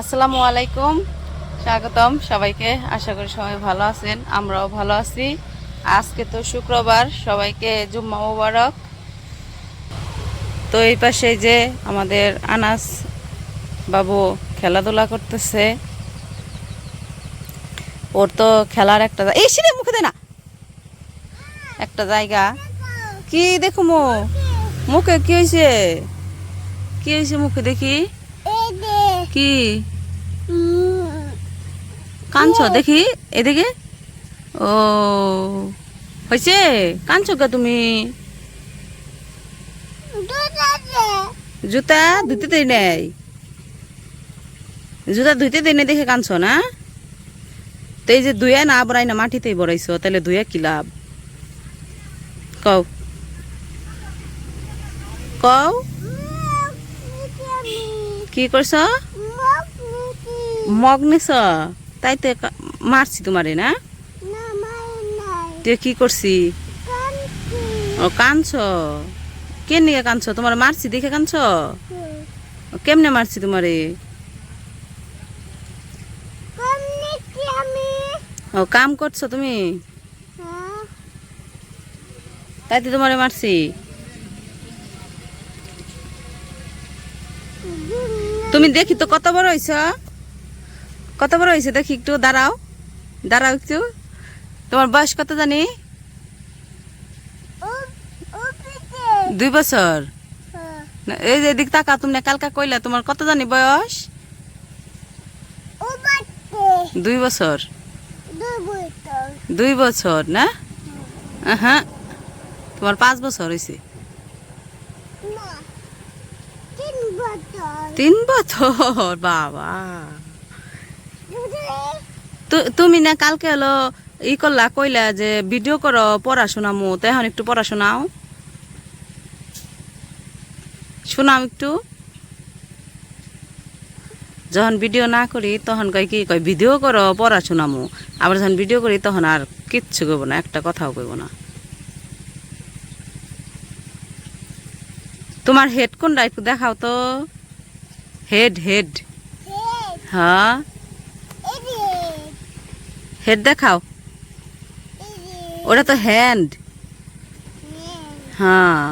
আসসালামু আলাইকুম। স্বাগতম সবাইকে। আশা করি সবাই ভালো আছেন, আমরাও ভালো আছি। আজকে তো শুক্রবার, সবাইকে জুম্মা মুবারক। তো এই পাশে যে আমাদের আনাস বাবু খেলাধুলা করতেছে, ওর তো খেলার একটা এই সিঁড়ি মুখে দে না। একটা জায়গা। কি দেখো মুখে কি হয়েছে কি হয়েছে মুখে দেখি? কি? কাঁদছ? দেখি এদিকে। ও হয়েছে? কাঁদছ কে তুমি? জুতা ধুতে দেই নাই। জুতা ধুইতে দেই নাই দেখে কাঁদছ না? তো এই যে ধুয়ে না বড়াই না মাটিতেই বড়াইছো তাহলে ধুয়ে কি লাভ? কও। কও। কি করছ? মগ নিছ তাই তো মারছি তোমারে না? তুই কি করছি? ও কাঁদছ? কে নিয়ে কাঁদছ? তোমার মারছি দেখে কাঁদছ? কেমনে মারছি তোমারে? ও কাম করছ তুমি? তাই তো তোমারে মারছি। তুমি দেখি তো কত বড় হয়েছ কত বড় হয়েছে? দেখি একটু দাঁড়াও। দাঁড়াও একটু। তোমার বয়স কত জানি? দুই বছর। এই যে এদিক তাকা তুমি কালকা কইলা তোমার কত জানি বয়স? দুই বছর। দুই বছর না? হ্যাঁ তোমার পাঁচ বছর হয়েছে তিন বছর বাবা। তুমি না কালকে হলো ই করলা কইলা যে ভিডিও করো পড়াশোনা মো তো এখন একটু পড়াশোনাও। শোনাও একটু। যখন ভিডিও না করি তখন কয় কি কয় ভিডিও করো পড়াশোনা মো। আবার যখন ভিডিও করি তখন আর কিচ্ছু করব না একটা কথাও কইব না। তোমার হেড কোনটা একটু দেখাও তো। হেড হেড হ্যাঁ। হেড দেখাও। ওটা তো হ্যান্ড হ্যাঁ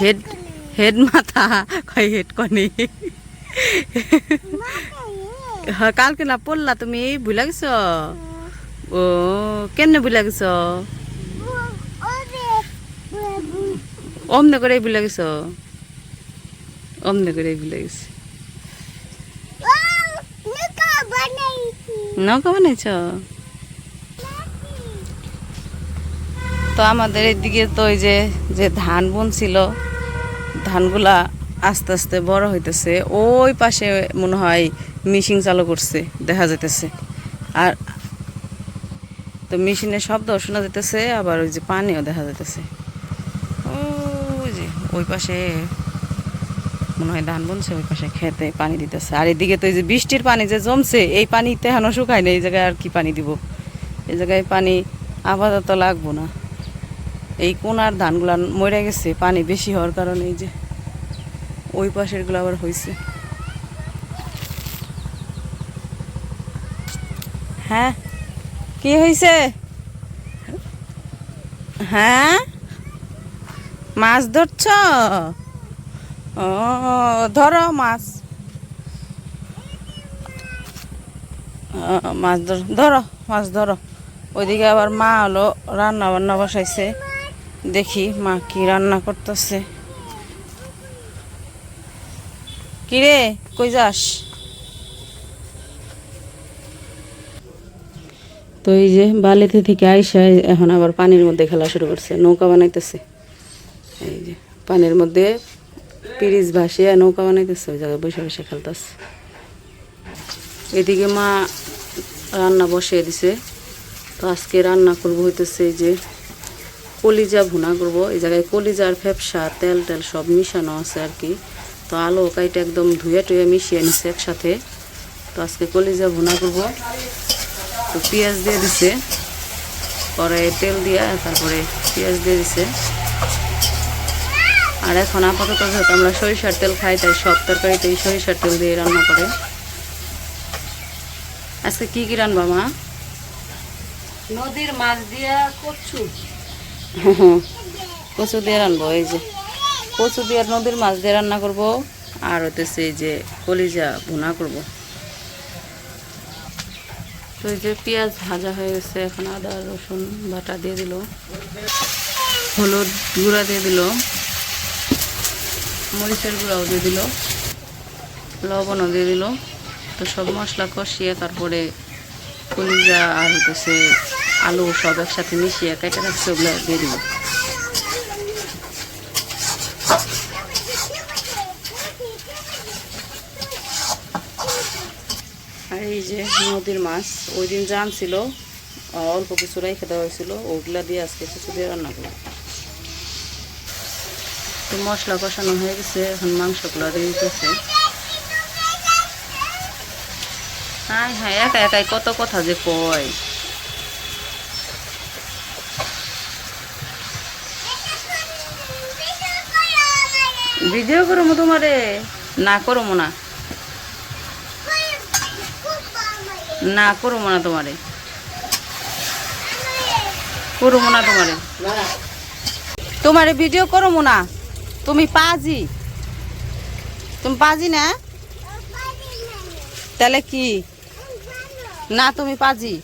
হেড হেড মাথা। কয় হেড কনে? হ্যাঁ কালকে না পড়লা তুমি ভুলে গেছ? ও কেমনে ভুলে গেছ? অমনে করে ভুলে গেছ? অমনে করে ভুলে গেছে। নৌকা বানাইছ? তো আমাদের এদিকে তো ওই যে যে ধান বুনছিল, ধানগুলা আস্তে আস্তে বড় হইতেছে। ওই পাশে মনে হয় মেশিন চালু করছে, দেখা যাইতেছে। আর তো মেশিনের শব্দ শোনা যেতেছে আবার ওই যে পানিও দেখা যাইতেছে। ওই যে, ওই পাশে মনে হয় ধান বুনছে, ওই পাশে খেতে পানি দিতেছে। আর এদিকে তো এই যে বৃষ্টির পানি যে জমছে, এই পানিতে এখনও শুকায় না এই জায়গায় আর কি পানি দিব? এই জায়গায় পানি আপাতত লাগবো না। এই কোনার ধানগুলা মরে গেছে, পানি বেশি হওয়ার কারণে এই যে ওই পাশেরগুলো আবার হয়েছে হ্যাঁ? কি হয়েছে হ্যাঁ? মাছ ধরছ? ও, ধরো মাছ। মাছ ধর, ধরো, মাছ ধরো। ওইদিকে আবার মা হলো রান্না বান্না বসাইছে। দেখি মা কি রান্না করতেছে। কিরে, কই যাস? তো এই যে বালিতে থেকে আইসা এখন আবার পানির মধ্যে খেলা শুরু করছে, নৌকা বানাইতেছে। এই যে পানির মধ্যে পিরিচ ভাসিয়ে নৌকা বানাইতেছে, ওই জায়গায় বসে বসে খেলতেছে। এদিকে মা রান্না বসিয়ে দিছে। তো আজকে রান্না করব হইতেছে এই যে কলিজা ভুনা করব। এই জায়গায় কলিজার ফ্যাপসা তেল টেল সব মিশানো আছে আর কি। তো আলু কাইটা একদম ধুয়ে টুয়ে মিশিয়ে নিছে একসাথে। তো আজকে কলিজা ভুনা করব। তো পেঁয়াজ দিয়ে দিছে। পরে তেল দিয়া তারপরে পেঁয়াজ দিয়ে দিছে। আর এখন আপাতত যেহেতু আমরা সরিষার তেল খাই, তাই সব তরকারিতেই সরিষার তেল দিয়ে রান্না করে। আজকে কি কি রানবা মা? নদীর মাছ দিয়া কচু। কচু দিয়ে রানবো, এই যে। কচু দিয়ে নদীর মাছ দিয়ে রান্না করব। আর হতেছে এই যে কলিজা ভুনা করব। তো এই যে পেঁয়াজ ভাজা হয়ে গেছে, এখন আদা, রসুন বাটা দিয়ে দিল। হলুদ গুঁড়া দিয়ে দিল। মরিচের গুঁড়াও দিয়ে দিল। লবণও দিয়ে দিল। তো সব মশলা কষিয়ে তারপরে কলিজা আর হতেছে আলু সব একসাথে মিশিয়ে কেটে রাখছে, ওগুলো দিয়ে দিব। আর এই যে নদীর মাছ, ওই দিন জান ছিল অল্প কিছু রেখে দেওয়া হয়েছিল, ওগুলা দিয়ে আজকে কিছু দিয়ে রান্না করব। তো মশলা কষানো হয়ে গেছে, এখন মাংসগুলো দিয়ে দিতেছে। হ্যাঁ হ্যাঁ একা একাই কত কথা যে কয়। ভিডিও করব তোমারে? না করব না। না করব না তোমারে। করব না তোমারে। তোমারে ভিডিও করব না। তুমি পাজি। তুমি পাজি না? তাহলে কি? না, তুমি পাজি।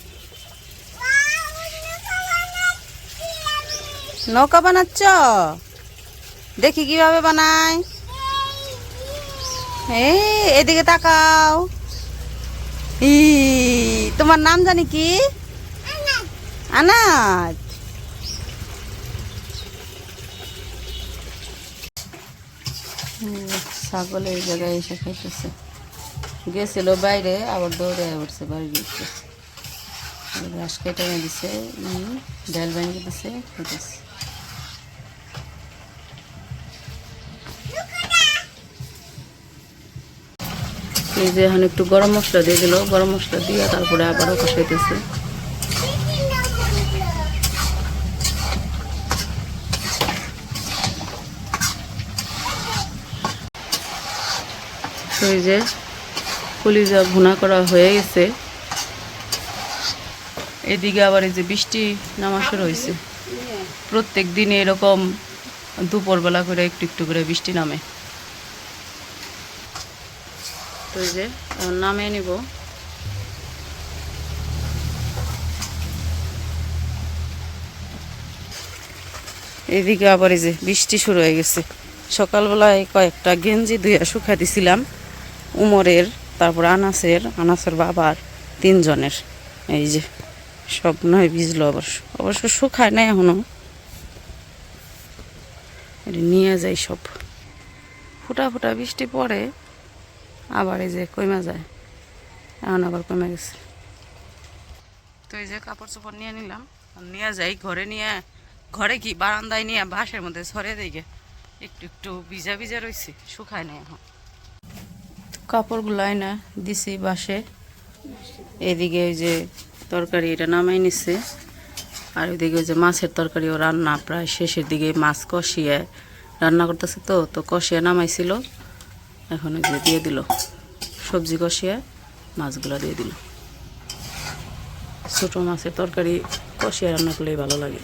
নৌকা বানাচ্ছ? দেখি কীভাবে বানায়। এই, এদিকে তাকাও। ই, তোমার নাম জানি কি? আনাজ। ছাগল এই জায়গায় এসে খাইতেছে। গেছিল বাইরে, আবার দৌড়ে উঠছে, বাড়ি গিয়েছে ঘাস কেটে দিছে ডাল বানিয়ে দিছে, খাইতেছে। এই যে এখন একটু গরম মশলা দিয়ে দিল, গরম মশলা দিয়ে তারপরে আবারও কষাইতেছে এই যে কলিজা ভুনা করা হয়ে গেছে। এদিকে আবার এই যে বৃষ্টি নামা শুরু হয়েছে প্রত্যেক দিনে এরকম দুপুরবেলা করে একটু একটু করে বৃষ্টি নামে। তো যে নামিয়ে নিব। এদিকে আবার এই যে বৃষ্টি শুরু হয়ে গেছে। সকালবেলায় কয়েকটা গেঞ্জি ধুয়ে শুকা দিছিলাম। উমরের, তারপর আনাসের আনাসের বাবার তিনজনের। এই যে, সব নয় ভিজলো অবশ্য। অবশ্য শুকায় নাই এখনও। এটা নিয়ে যাই সব। ফুটা ফুটা বৃষ্টি পড়ে। আবার এই যে কমে যায়। এখন আবার কমে গেছে। তো এই যে কাপড় চোপড় নিয়ে নিলাম। নিয়ে যাই ঘরে নিয়ে ঘরে কি বারান্দায় নিয়ে বাঁশের মধ্যে সরে দিকে। একটু একটু ভিজা ভিজা রয়েছে শুকায় নাই এখন। কাপড়গুলো না দিছি বাসে এদিকে ওই যে তরকারি এটা নামাই নিচ্ছে আর ওইদিকে ওই যে মাছের তরকারিও রান্না প্রায় শেষের দিকে মাছ কষিয়ে রান্না করতেছে তো তো কষিয়ে নামাইছিল। এখন যে দিয়ে দিল সবজি কষিয়ে মাছগুলো দিয়ে দিল। ছোটো মাছের তরকারি কষিয়ে রান্না করলেই ভালো লাগে।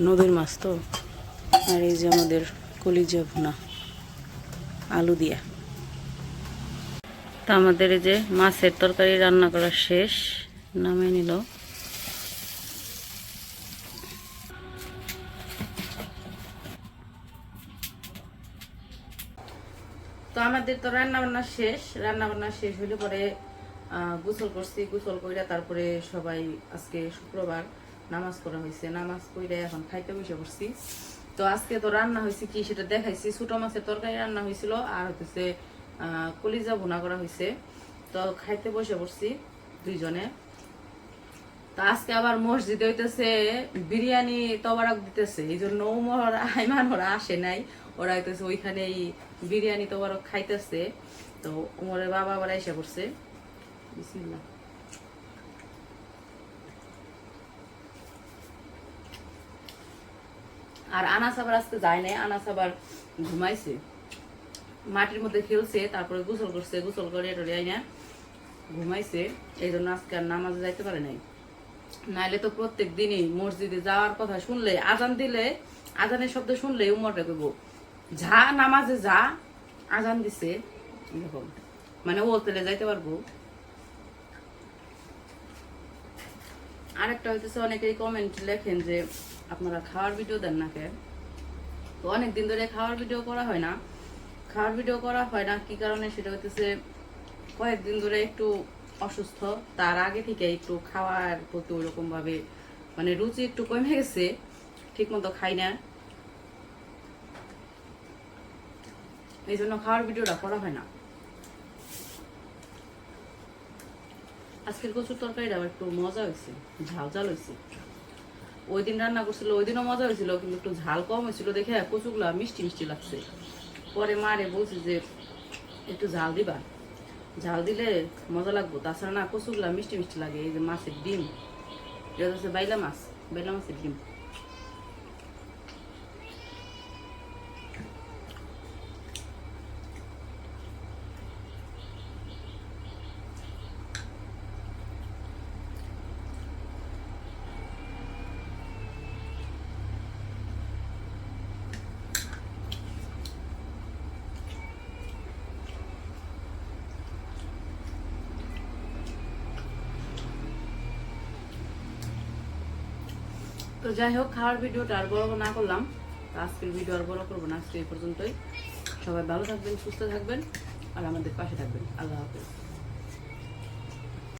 নদীর মাছ তো। আর এই যে আমাদের কলিজা ভুনা, আলু দিয়া। তা আমাদের এই যে মাছের তরকারি রান্না করা শেষ নামে নিল। আমাদের তো রান্না বান্না শেষ রান্না বান্না শেষ হলে পরে গোসল করছি, গোসল কইরা তারপরে সবাই আজকে শুক্রবার নামাজ পড়া হয়েছে নামাজ পড়ে এখন খাইতে বসে পড়ছি। তো আজকে তো রান্না হয়েছে কি সেটা দেখাইছি। ছোট মাছের তরকারি রান্না হয়েছিল আর হচ্ছে কলিজা ভুনা করা হয়েছে তো খাইতে বসে পড়ছি দুইজনে। তো আজকে আবার মসজিদে হইতেছে বিরিয়ানি তবারক দিতেছে। এই জন্য উমর আইমান ওরা আসে নাই। ওরা হইতেছে ওইখানেই বিরিয়ানি খাইতেছে। তো উমরের বাবা আবার এসে পড়ছে। আর আনাস আবার যায় নাই, আনাস আবার ঘুমাইছে। মাটির মধ্যে খেলছে, তারপরে গোসল করছে, গোসল করে টরে আইনা ঘুমাইছে। এই জন্য আজকে আর নামাজে যাইতে পারে নাই। নাইলে তো প্রত্যেক দিনই মসজিদে যাওয়ার কথা শুনলে, আজান দিলে, আজানের শব্দ শুনলে উমরটা করব যা নামাজে যা আজান দিছে এরকম মানে ও তেলে যাইতে পারব। আরেকটা হইতেছে, অনেকেই কমেন্ট লেখেন যে, আপনারা খাওয়ার ভিডিও দেন না কে? তো অনেক দিন ধরে খাওয়ার ভিডিও করা হয় না। খাওয়ার ভিডিও করা হয় না, কি কারণে? সেটা হইতেছে, কয়েকদিন ধরে একটু অসুস্থ। তার আগে থেকে একটু খাওয়ার প্রতি ওরকম ভাবে মানে রুচি একটু কমে গেছে। ঠিক মতো খাই না। এই জন্য খাওয়ার ভিডিওটা করা হয় না। আজকের কচুর তরকারিটা একটু মজা হয়েছে, ঝাল ঝাল হয়েছে। ওই দিন রান্না করছিল, ওই দিনও মজা হয়েছিল, কিন্তু একটু ঝাল কম হয়েছিল দেখে কচুগুলা মিষ্টি মিষ্টি লাগছে। পরে মারে বলছি যে, একটু ঝাল দিবা। ঝাল দিলে মজা লাগবো। তাছাড়া না কচুগুলা মিষ্টি মিষ্টি লাগে, এই যে মাছের ডিম। এটা হচ্ছে বাইলা মাছ, বাইলা মাছের ডিম। যাই হোক, খাওয়ার ভিডিওটা আর বড় না করলাম। আজকের ভিডিও আর বড় করব না, আজকে এই পর্যন্তই। সবাই ভালো থাকবেন, সুস্থ থাকবেন, আর আমাদের পাশে থাকবেন। আল্লাহ হাফেজ।